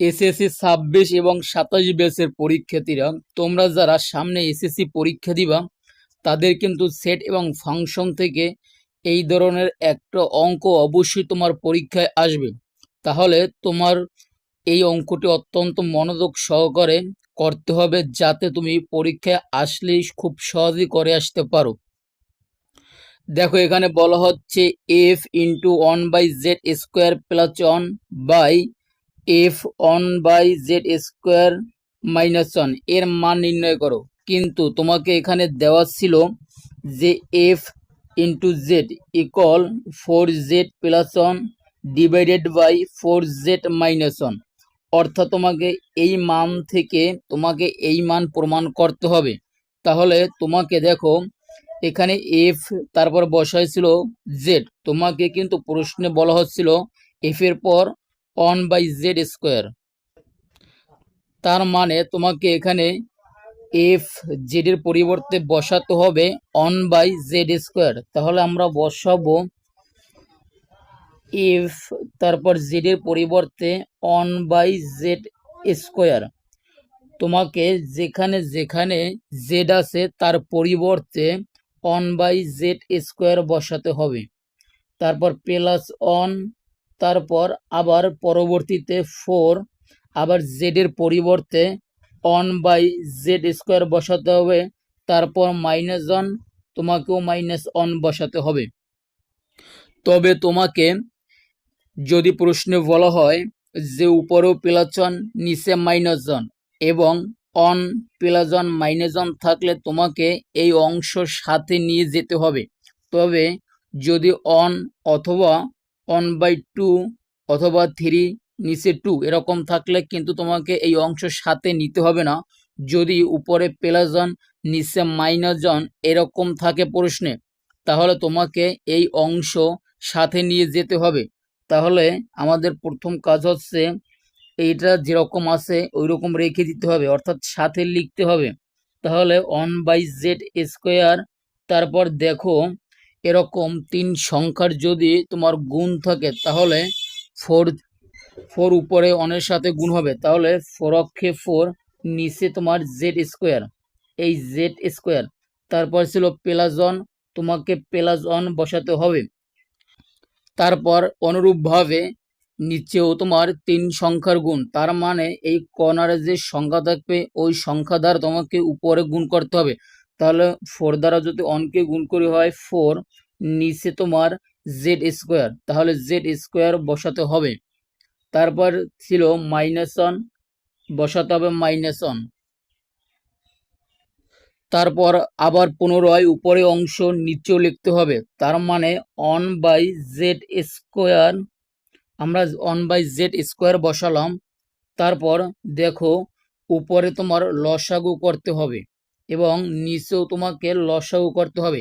SSC ছাব্বিশ এবং সাতাশ ব্যাচের পরীক্ষার্থীরা, তোমরা যারা সামনে এসএসসি পরীক্ষা দিবা, তাদের কিন্তু সেট এবং ফাংশন থেকে এই ধরনের একটা অঙ্ক অবশ্যই তোমার পরীক্ষায় আসবে। তাহলে তোমার এই অঙ্কটি অত্যন্ত মনোযোগ সহকারে করতে হবে, যাতে তুমি পরীক্ষায় আসলেই খুব সহজেই করে আসতে পারো। দেখো, এখানে বলা হচ্ছে F into one by Z square plus one by F one by Z square minus ওয়ানের মান নির্ণয় করো। কিন্তু তোমাকে এখানে দেওয়া ছিল যে F into Z equal four Z plus one divided by four Z minus one অর্থাৎ তোমাকে এই মান থেকে তোমাকে এই মান প্রমাণ করতে হবে। তাহলে তোমাকে দেখো, এখানে এফ তারপর বসাইছিল জেড তোমাকে কিন্তু প্রশ্নে বলা হচ্ছিল এফ এর পর ওয়ান বাই জেড স্কোয়ার তার মানে তোমাকে এখানে এফ জেড এর পরিবর্তে বসাতে হবে ওয়ান বাই জেড স্কোয়ার তাহলে আমরা বসাবো এফ তারপর জেড এর পরিবর্তে ওয়ান বাই জেড স্কোয়ার তোমাকে যেখানে যেখানে জেড আছে তার পরিবর্তে ওয়ান বাই জেড স্কোয়ার বসাতে হবে। তারপর প্লাস ওয়ান তারপর আবার পরবর্তীতে ফোর আবার জেডের পরিবর্তে ওয়ান বাই জেড স্কোয়ার বসাতে হবে, তারপর মাইনাস ওয়ান তোমাকেও মাইনাস ওয়ান বসাতে হবে। তবে তোমাকে যদি প্রশ্নে বলা হয় যে উপরেও প্লাস ওয়ান নিচে মাইনাস ওয়ান এবং one plus one minus one থাকলে তোমাকে এই অংশ সাথে নিয়ে যেতে হবে। তবে যদি অন অথবা ওয়ান বাই টু অথবা থ্রি নিচে টু এরকম থাকলে কিন্তু তোমাকে এই অংশ সাথে নিতে হবে না। যদি উপরে প্লাস ওয়ান নিচে মাইনাস ওয়ান এরকম থাকে প্রশ্নে, তাহলে তোমাকে এই অংশ সাথে নিয়ে যেতে হবে। তাহলে আমাদের প্রথম কাজ হচ্ছে এইটা যেরকম আছে ওই রকম রেখে দিতে হবে, অর্থাৎ সাথে লিখতে হবে। তাহলে ওয়ান বাই জেড স্কোয়ার তারপর দেখো এরকম তিন সংখ্যার যদি তোমার গুণ থাকে, তাহলে ফোর ফোর উপরে অনের সাথে গুণ হবে। তাহলে ফোর অক্ষে ফোর নিচে তোমার জেড স্কোয়ার এই জেড স্কোয়ার তারপর ছিল প্লাস ওয়ান তোমাকে প্লাস ওয়ান বসাতে হবে। তারপর অনুরূপভাবে নিচেও তোমার তিন সংখ্যার গুণ, তার মানে এই কর্নারে যে সংখ্যা থাকবে, ওই সংখ্যা দ্বারা তোমাকে উপরে গুণ করতে হবে। তাহলে ফোর দ্বারা যদি অনকে গুণ করি হয় ফোর নিচে তোমার জেড স্কোয়ার তাহলে জেড স্কোয়ার বসাতে হবে। তারপর ছিল মাইনাস ওয়ান বসাতে হবে মাইনাস ওয়ান তারপর আবার পুনরায় উপরে অংশ নিচেও লিখতে হবে। তার মানে অন বাই জেড স্কোয়ার আমরা ওয়ান বাই জেড স্কোয়ার বসালাম। তারপর দেখো, উপরে তোমার লসাগু করতে হবে। এবং নিচেও তোমাকে লসাগু করতে হবে।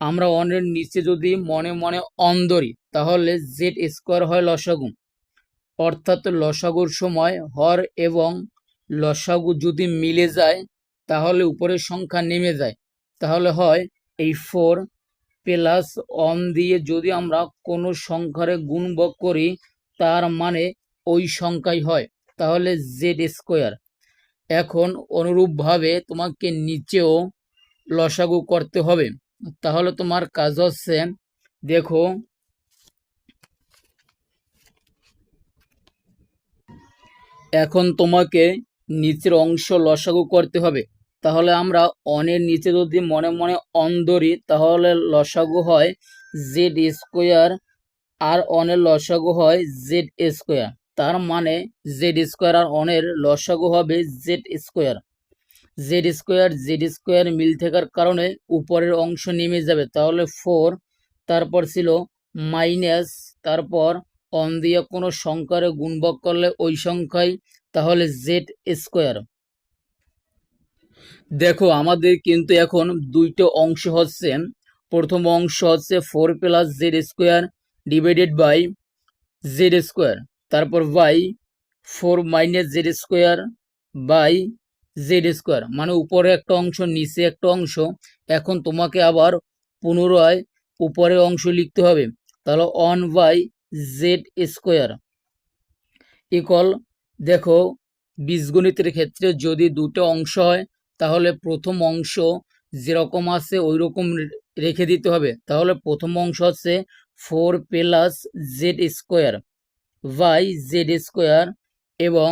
আমরা অনের নিচে যদি মনে মনে অন ধরি, তাহলে জেড স্কোয়ার হয় লসাগু। অর্থাৎ লসাগুর সময় হর এবং লসাগু যদি মিলে যায়, তাহলে উপরের সংখ্যা নেমে যায়। তাহলে হয় এই ফোর প্লাস অন দিয়ে যদি আমরা কোনো সংখ্যারে গুণবক করি, তার মানে ওই সংখ্যাই হয়। তাহলে জেড স্কোয়ার এখন অনুরূপভাবে তোমাকে নিচেও লসাগু করতে হবে। তাহলে তোমার কাজ হচ্ছে, দেখো, এখন তোমাকে নিচের অংশ লসাগু করতে হবে। তাহলে আমরা অনের নিচে যদি মনে মনে অন ধরি, তাহলে লসাগু হয় জেড স্কোয়ার আর অনের লসাগু হয় জেড স্কোয়ার তার মানে জেড স্কোয়ার আর অনের লসাগু হবে Z square Z square Z square মিল থাকার কারণে উপরের অংশ নেমে যাবে। তাহলে ফোর তারপর ছিল মাইনাস তারপর অন দিয়ে কোনো সংখ্যারে গুণবক করলে ওই সংখ্যায় তাহলে জেড স্কোয়ার দেখো, আমাদের কিন্তু এখন দুইটা অংশ হচ্ছে। প্রথম অংশ হচ্ছে four plus Z square divided by Z square তারপর by four minus Z square by Z square মানে উপরে একটা অংশ, নিচে একটা অংশ। এখন তোমাকে আবার পুনরায় উপরে অংশ লিখতে হবে। তাহলে one by Z square equal দেখো, বীজগণিতের ক্ষেত্রে যদি দুটো অংশ হয়, তাহলে প্রথম অংশ যেরকম আছে ওই রকম রেখে দিতে হবে। তাহলে প্রথম অংশ হচ্ছে four plus Z square by Z square এবং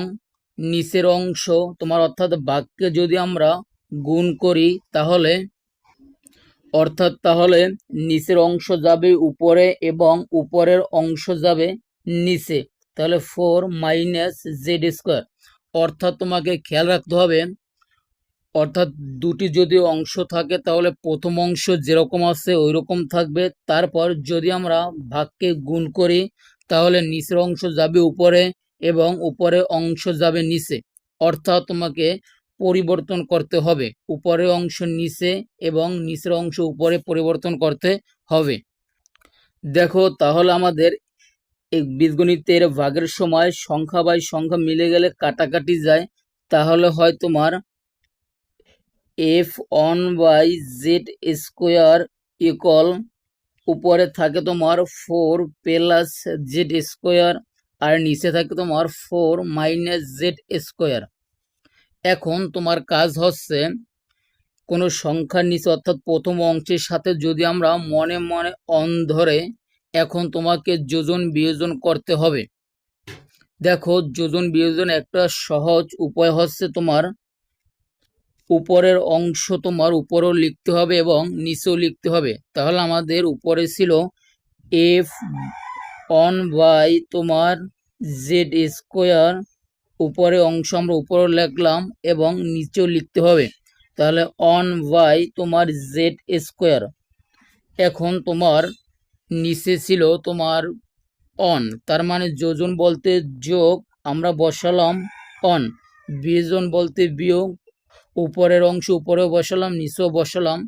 নিচের অংশ, তোমার অর্থাৎ বাক্যে যদি আমরা গুণ করি, তাহলে, অর্থাৎ তাহলে নিচের অংশ যাবে উপরে এবং উপরের অংশ যাবে নিচে। তাহলে ফোর মাইনাস জেড স্কোয়ার অর্থাৎ তোমাকে খেয়াল রাখতে হবে, অর্থাৎ দুটি যদি অংশ থাকে, তাহলে প্রথম অংশ যেরকম আছে ওই রকম থাকবে। তারপর যদি আমরা ভাগকে গুণ করি তাহলে নিচের অংশ যাবে উপরে এবং উপরে অংশ যাবে নিচে। অর্থাৎ তোমাকে পরিবর্তন করতে হবে। উপরের অংশ নিচে এবং নিচের অংশ উপরে পরিবর্তন করতে হবে। দেখো, তাহলে আমাদের এই বীজগণিতের ভাগের সময় সংখ্যা বাই সংখ্যা মিলে গেলে কাটাকাটি যায়। তাহলে হয় তোমার F one by Z square equal উপরে থাকে তোমার ফোর প্লাস জেড স্কোয়ার আর নিচে থাকে তোমার ফোর মাইনাস জেড স্কোয়ার এখন তোমার কাজ হচ্ছে কোনো সংখ্যার নিচে অর্থাৎ প্রথম অংশের সাথে যদি আমরা মনে মনে অন ধরে এখন তোমাকে যোজন বিয়োজন করতে হবে। দেখো যোজন বিয়োজন একটা সহজ উপায় হচ্ছে তোমার উপরের অংশ তোমার উপরেও লিখতে হবে এবং নিচেও লিখতে হবে। তাহলে আমাদের উপরে ছিল এফ অন বাই তোমার জেড স্কোয়ার উপরে অংশ আমরা উপরেও লিখলাম এবং নিচেও লিখতে হবে। তাহলে অন বাই তোমার জেড স্কোয়ার। এখন তোমার নিচে ছিল তোমার অন তার মানে যোজন বলতে যোগ আমরা বসালাম অন বিয়োজন বলতে বিয়োগ উপরের অংশ উপরেও বসালাম, নিচেও বসালাম।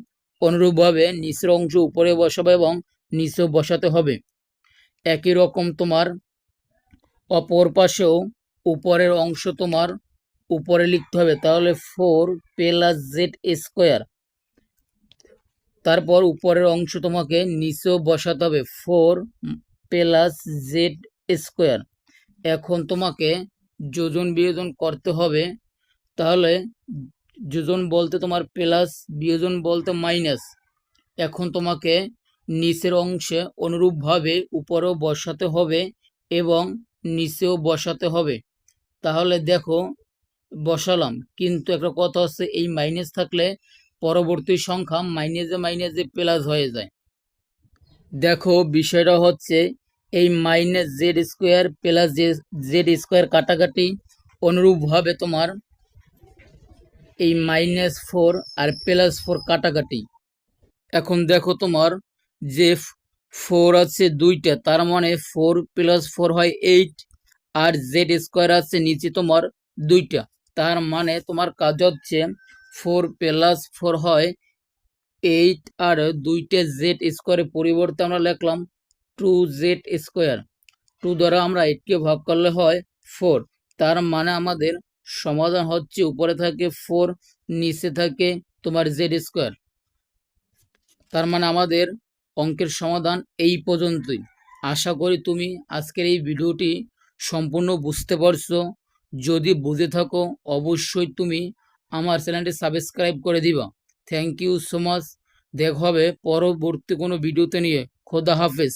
অনুরূপভাবে নিচের অংশ উপরে বসাবো এবং নিচেও বসাতে হবে। একই রকম তোমার অপর পাশেও উপরের অংশ তোমার উপরে লিখতে হবে। তাহলে ফোর প্লাস জেড স্কোয়ার। তারপর উপরের অংশ তোমাকে নিচেও বসাতে হবে। Four plus Z square. এখন তোমাকে যোজন বিয়োজন করতে হবে। তাহলে যোজন বলতে তোমার প্লাস বিয়োজন বলতে মাইনাস। এখন তোমাকে নিচের অংশে অনুরূপভাবে উপরেও বসাতে হবে এবং নিচেও বসাতে হবে। তাহলে দেখো, বসালাম। কিন্তু একটা কথা হচ্ছে, এই মাইনাস থাকলে পরবর্তী সংখ্যা মাইনাসে মাইনাসে প্লাস হয়ে যায়। দেখো, বিষয়টা হচ্ছে, এই minus Z square plus Z square কাটাকাটি অনুরূপভাবে তোমার এই মাইনাস ফোর আর প্লাস ফোর কাটাকাটি। এখন দেখো তোমার যে ফোর আছে দুইটা, তার মানে ফোর প্লাস ফোর হয় এইট আর জেড স্কোয়ার আছে নিচে তোমার দুইটা। তার মানে তোমার কাজ হচ্ছে ফোর প্লাস ফোর হয় এইট আর দুইটা জেড স্কোয়ারের পরিবর্তে আমরা লিখলাম টু জেড স্কোয়ার টু দ্বারা আমরা এইটকে ভাগ করলে হয় ফোর তার মানে আমাদের সমাধান হচ্ছে, উপরে থাকে ফোর নিচে থাকে তোমার জেড স্কোয়ার তার মানে আমাদের অঙ্কের সমাধান এই পর্যন্তই। আশা করি তুমি আজকের এই ভিডিওটি সম্পূর্ণ বুঝতে পারছ। যদি বুঝে থাকো, অবশ্যই তুমি আমার চ্যানেলটি সাবস্ক্রাইব করে দিবা। থ্যাংক ইউ সো মাচ দেখা হবে পরবর্তী কোনো ভিডিওতে নিয়ে। খোদা হাফেজ।